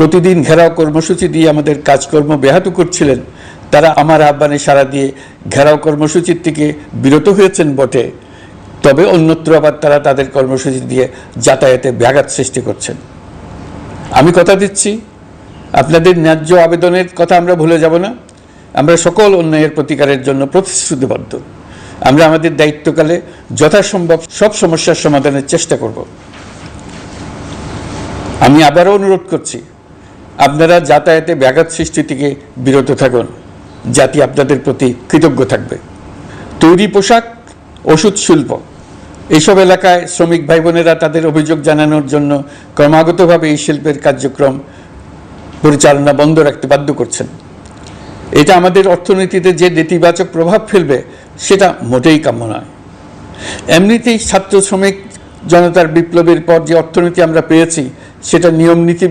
প্রতিদিন ঘেরাও কর্মসূচি দিয়ে আমাদের কাজকর্ম ব্যাহত করছিলেন। তারা আমার আহ্বানে সাড়া দিয়ে ঘেরাও কর্মসূচির থেকে বিরত হয়েছেন বটে। তবে অন্যত্র আবার তারা তাদের কর্মসূচি দিয়ে যাতায়াতে ব্যাঘাত সৃষ্টি করছেন। আমি কথা দিচ্ছি, আপনাদের ন্যায্য আবেদনের কথা আমরা ভুলে যাব না। আমরা সকল অন্যায়ের প্রতিকারের জন্য প্রতিশ্রুতিবদ্ধ। আমরা আমাদের দায়িত্বকালে যথাসম্ভব সব সমস্যার সমাধানের চেষ্টা করব। আমি আবারও অনুরোধ করছি আপনারা যাতায়াতে ব্যাঘাত সৃষ্টি থেকে বিরত থাকুন। জাতি আপনাদের প্রতি কৃতজ্ঞ থাকবে। তৈরি পোশাক, ওষুধ, শিল্প এইসব এলাকায় শ্রমিক ভাই বোনেরা তাদের অভিযোগ জানানোর জন্য ক্রমাগতভাবে এই শিল্পের কার্যক্রম পরিচালনা বন্ধ রাখতে বাধ্য করছেন। এটা আমাদের অর্থনীতিতে যে নেতিবাচক প্রভাব ফেলবে, সেটা মোটেই কাম্য নয়। এমনিতেই ছাত্র শ্রমিক জনতার বিপ্লবের পর যে অর্থনীতি আমরা পেয়েছি, সেটা নিয়ম নীতি